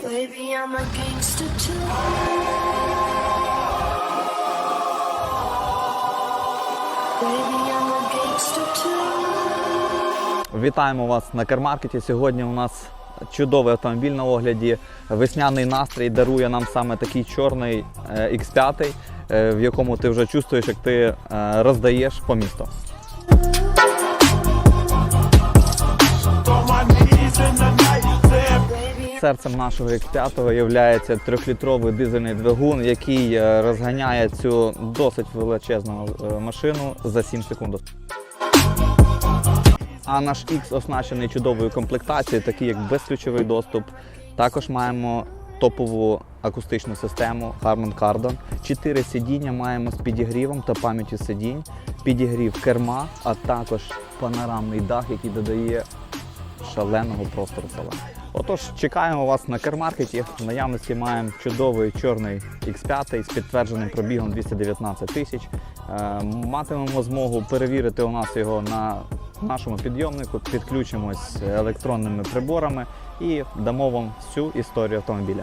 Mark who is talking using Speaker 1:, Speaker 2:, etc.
Speaker 1: Baby, I'm a gangster too.
Speaker 2: Вітаємо вас на кармаркеті. Сьогодні у нас чудовий автомобіль на огляді. Весняний настрій дарує нам саме такий чорний е, X5, е, в якому ти вже чувствуєш, як ти е, роздаєш по місту. Серцем нашого X5 є трьохлітровий дизельний двигун, який е, розганяє цю досить величезну е, машину за 7 секунд. А наш X оснащений чудовою комплектацією, такі як безключовий доступ. Також маємо топову акустичну систему Harman Kardon. Чотири сидіння маємо з підігрівом та пам'яттю сидінь, підігрів керма, а також панорамний дах, який додає шаленого простору салону. Отож, чекаємо вас на кермаркеті. В наявності маємо чудовий чорний X5 з підтвердженим пробігом 219 тисяч. Е, Матимемо змогу перевірити у нас його на нашому підйомнику, підключимось електронними приборами і дамо вам всю історію автомобіля.